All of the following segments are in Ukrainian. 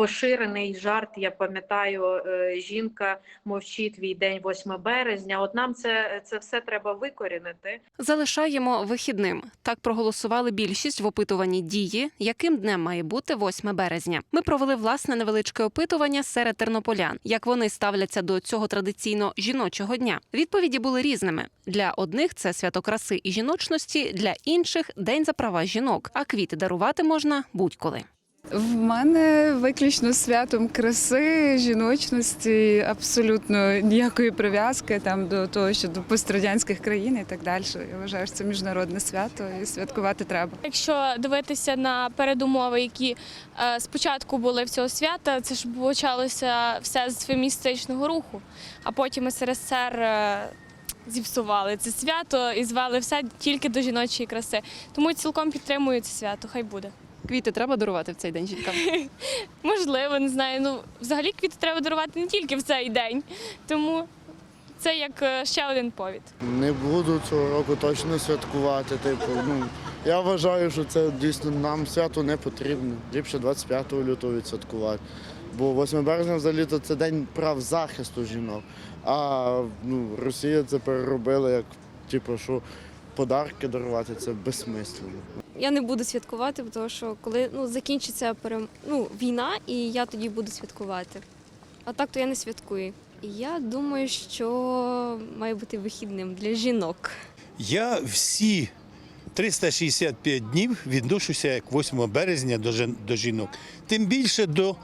поширений жарт. Я пам'ятаю, е, жінка мовчить твій день 8 березня. От нам це, це все треба викорінити. Залишаємо вихідним. Так проголосували більшість в опитуванні дії, яким днем має бути 8 березня. Ми провели власне невеличке опитування серед тернополян, як вони ставляться до цього традиційно жіночого дня. Відповіді були різними. Для одних це свято краси і жіночності, для інших день за права жінок. А квіти дарувати можна будь-коли. В мене виключно святом краси, жіночності, абсолютно ніякої прив'язки там до того, що до пострадянських країн і так далі. Я вважаю, що це міжнародне свято і святкувати треба. Якщо дивитися на передумови, які е, спочатку були в цього свята, це ж почалося все з феміністичного руху, а потім СРСР е, зіпсували це свято і звели все тільки до жіночої краси. Тому цілком підтримую це свято, хай буде. Квіти треба дарувати в цей день жінкам. Можливо, не знаю. Ну, взагалі квіти треба дарувати не тільки в цей день. Тому це як е, ще один повід. Не буду цього року точно святкувати. Типу, ну я вважаю, що це дійсно нам свято не потрібно. Ліпше 25 лютого відсвяткувати. Бо 8 березня взагалі то це день прав захисту жінок. А ну, Росія це переробила як типу, що подарки дарувати це безсмислено. Я не буду святкувати, тому що коли ну, закінчиться перем... ну, війна, і я тоді буду святкувати. А так то я не святкую. Я думаю, що має бути вихідним для жінок. Я всі 365 днів відношуся як 8 березня до, жін- до жінок. Тим більше до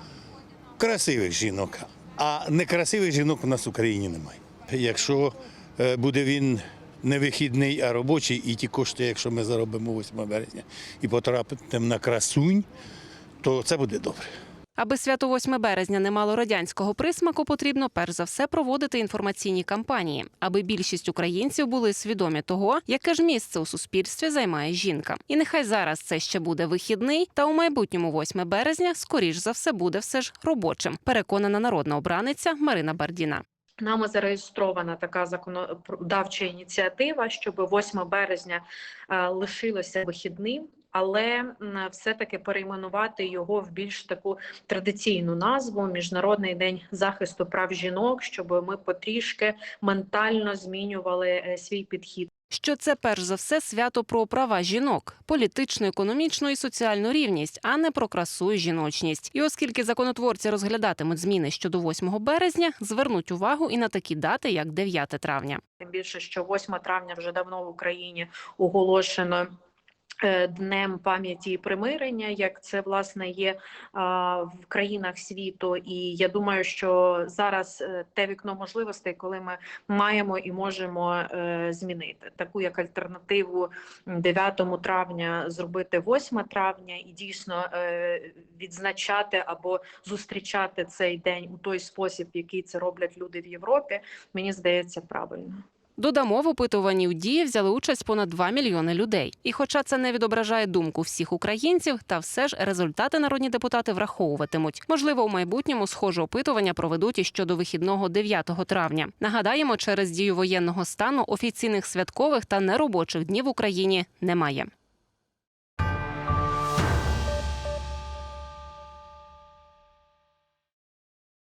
красивих жінок. А некрасивих жінок у нас в Україні немає. Якщо е, буде він не вихідний, а робочий, і ті кошти, якщо ми заробимо 8 березня і потрапимо на красунь, то це буде добре. Аби свято 8 березня не мало радянського присмаку, потрібно перш за все проводити інформаційні кампанії, аби більшість українців були свідомі того, яке ж місце у суспільстві займає жінка. І нехай зараз це ще буде вихідний, та у майбутньому 8 березня, скоріш за все, буде все ж робочим. Переконана народна обраниця Марина Бардіна. Нами зареєстрована така законодавча ініціатива, щоб 8 березня е, лишилося вихідним. Але все-таки перейменувати його в більш таку традиційну назву Міжнародний день захисту прав жінок, щоб ми потрішки ментально змінювали е, свій підхід. Що це перш за все свято про права жінок, політичну, економічну і соціальну рівність, а не про красу і жіночність. І оскільки законотворці розглядатимуть зміни щодо 8 березня, звернуть увагу і на такі дати, як 9 травня. Тим більше, що 8 травня вже давно в Україні оголошено. Е, Днем пам'яті і примирення, як це власне є в країнах світу, і я думаю, що зараз е, те вікно можливостей, коли ми маємо і можемо е, змінити таку як альтернативу 9 травня, зробити 8 травня і дійсно відзначати або зустрічати цей день у той спосіб, який це роблять люди в Європі. Мені здається правильно. Додамо, в опитуванні в дії взяли участь понад 2 мільйони людей. І хоча це не відображає думку всіх українців, та все ж результати народні депутати враховуватимуть. Можливо, у майбутньому схоже опитування проведуть і щодо вихідного 9 травня. Нагадаємо, через дію воєнного стану офіційних святкових та неробочих днів в Україні немає.